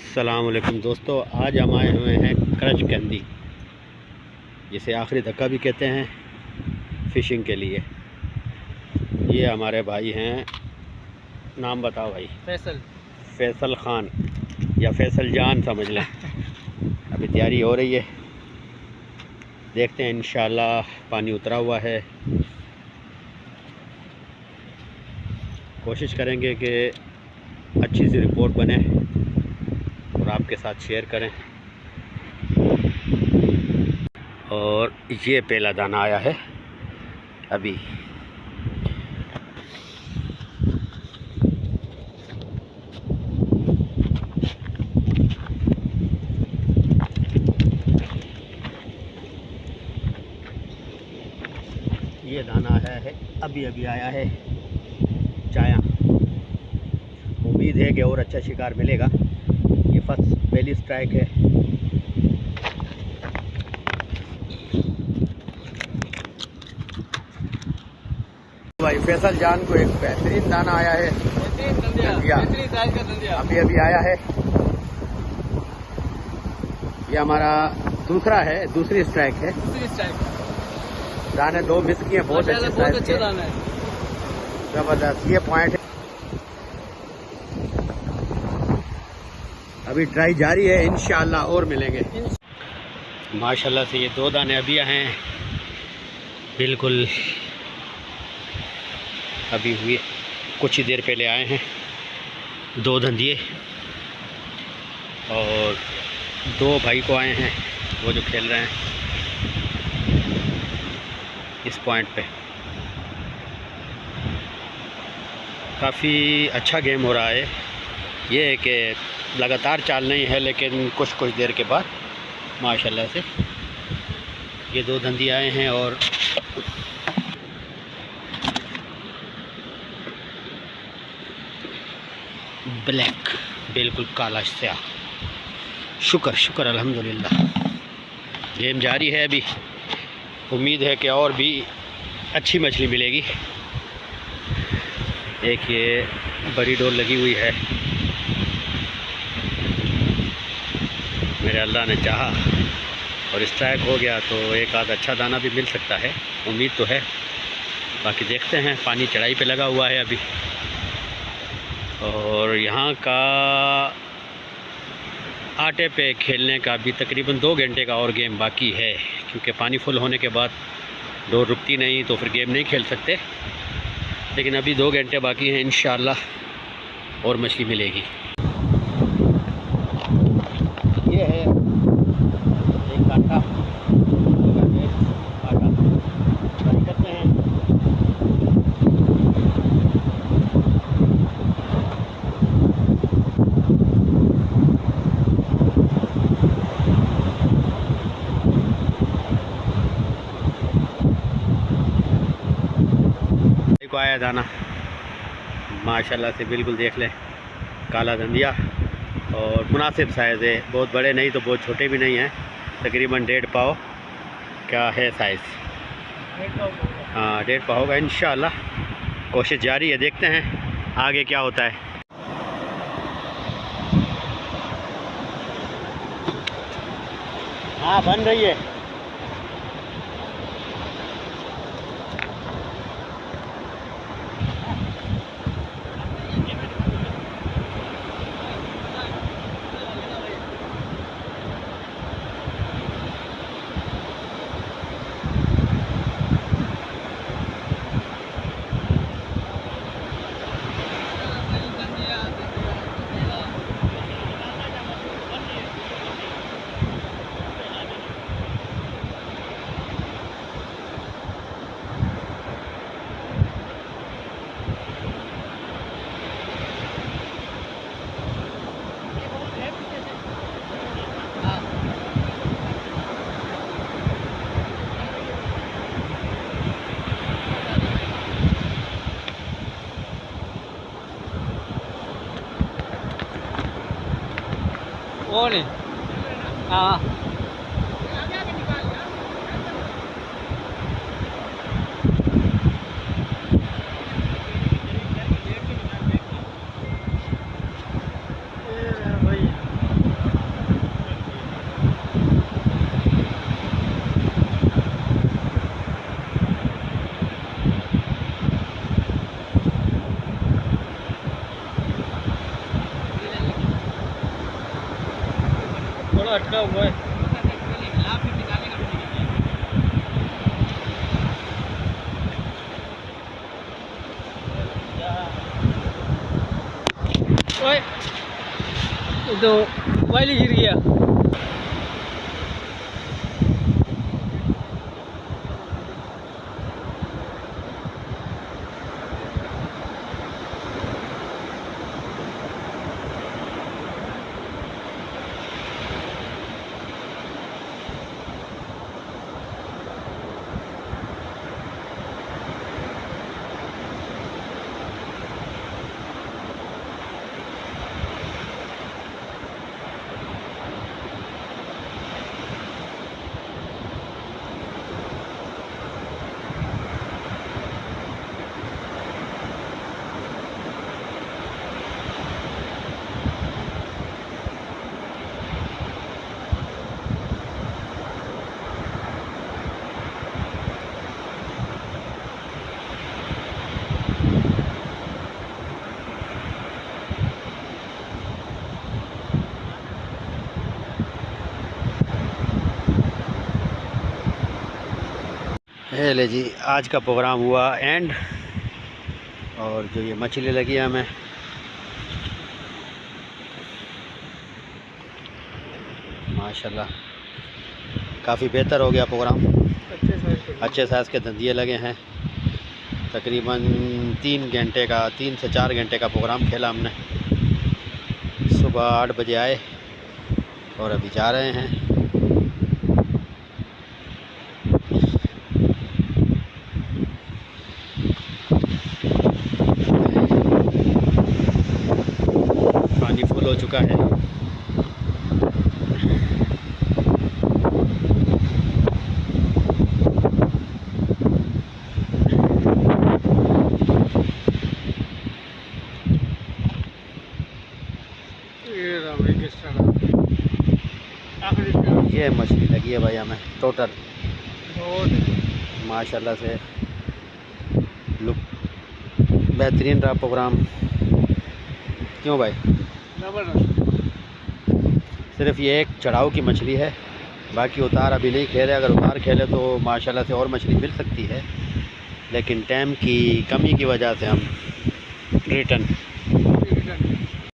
असलकुम दोस्तों आज हम आए हुए हैं क्रच कंदी जिसे आखिरी धक्का भी कहते हैं फ़िशिंग के लिए। ये हमारे भाई हैं नाम बताओ भाई। फैसल। फैसल ख़ान या फैसल जान समझ लें। अभी तैयारी हो रही है। देखते हैं इन पानी उतरा हुआ है। कोशिश करेंगे कि अच्छी सी रिपोर्ट बने। और आपके साथ शेयर करें। और ये पहला दाना आया है, अभी। ये दाना आया है, अभी अभी आया है चाया। उम्मीद है कि और अच्छा शिकार मिलेगा। ये फ़र्स्ट पहली स्ट्राइक है। भाई फैसल जान को एक बेहतरीन दाना आया है। अभी अभी आया है। ये हमारा दूसरा है दूसरी स्ट्राइक है। दाने दो मिस किए बहुत अच्छे अच्छा के है। ज़बरदस्त। ये पॉइंट अभी ट्राई जारी है, इंशाल्लाह और मिलेंगे। माशाल्लाह से ये दो दाने अभी आए हैं। बिल्कुल अभी हुए, कुछ ही देर पहले आए हैं। दो धंधिए और दो भाई को आए हैं, वो जो खेल रहे हैं इस पॉइंट पे। काफ़ी अच्छा गेम हो रहा है। ये है कि लगातार चाल नहीं है, लेकिन कुछ कुछ देर के बाद, माशाल्लाह से, ये दो धंधी आए हैं और ब्लैक, बिल्कुल काला स्या शुक्र शुक्र, अल्हम्दुलिल्लाह। गेम जारी है अभी। उम्मीद है कि और भी अच्छी मछली मिलेगी। एक ये बड़ी डोर लगी हुई है। अल्लाह ने चाहा और स्ट्राइक हो गया तो एक आध अच्छा दाना भी मिल सकता है। उम्मीद तो है। बाकी देखते हैं, पानी चढ़ाई पे लगा हुआ है अभी। और यहाँ का आटे पे खेलने का भी तकरीबन दो घंटे का और गेम बाकी है, क्योंकि पानी फुल होने के बाद डोर रुकती नहीं तो फिर गेम नहीं खेल सकते। लेकिन अभी दो घंटे बाकी हैं इन और मछली मिलेगी ये है एक कांटा कांटा ट्राई करते हैं को आया दाना। माशाल्लाह से बिल्कुल देख लें, काला धंधिया। और मुनासिब साइज़ है, बहुत बड़े नहीं तो बहुत छोटे भी नहीं हैं, तकरीबन डेढ़ पाव क्या है साइज़ हाँ डेढ़ पाव होगा इन कोशिश जारी है, देखते हैं आगे क्या होता है। हाँ बन रही है। वो नहीं हाँ अटका हुआ है ओए ये तो मोबाइल ही ले जी आज का प्रोग्राम हुआ एंड और जो ये मछली लगी है हमें। माशाल्लाह काफ़ी बेहतर हो गया प्रोग्राम। अच्छे साइज़ के अच्छे साइज़ के धंधिए लगे हैं। तकरीबन तीन घंटे का तीन से चार घंटे का प्रोग्राम खेला हमने। सुबह आठ बजे आए और अभी जा रहे हैं पानी फुल हो चुका है। ये मछली लगी है भाई हमें टोटल माशाल्लाह से। लुक बेहतरीन रहा प्रोग्राम क्यों भाई? सिर्फ़ ये एक चढ़ाव की मछली है। बाकी उतार अभी नहीं खेले अगर उतार खेले तो माशाल्लाह से और मछली मिल सकती है। लेकिन टाइम की कमी की वजह से हम रिटर्न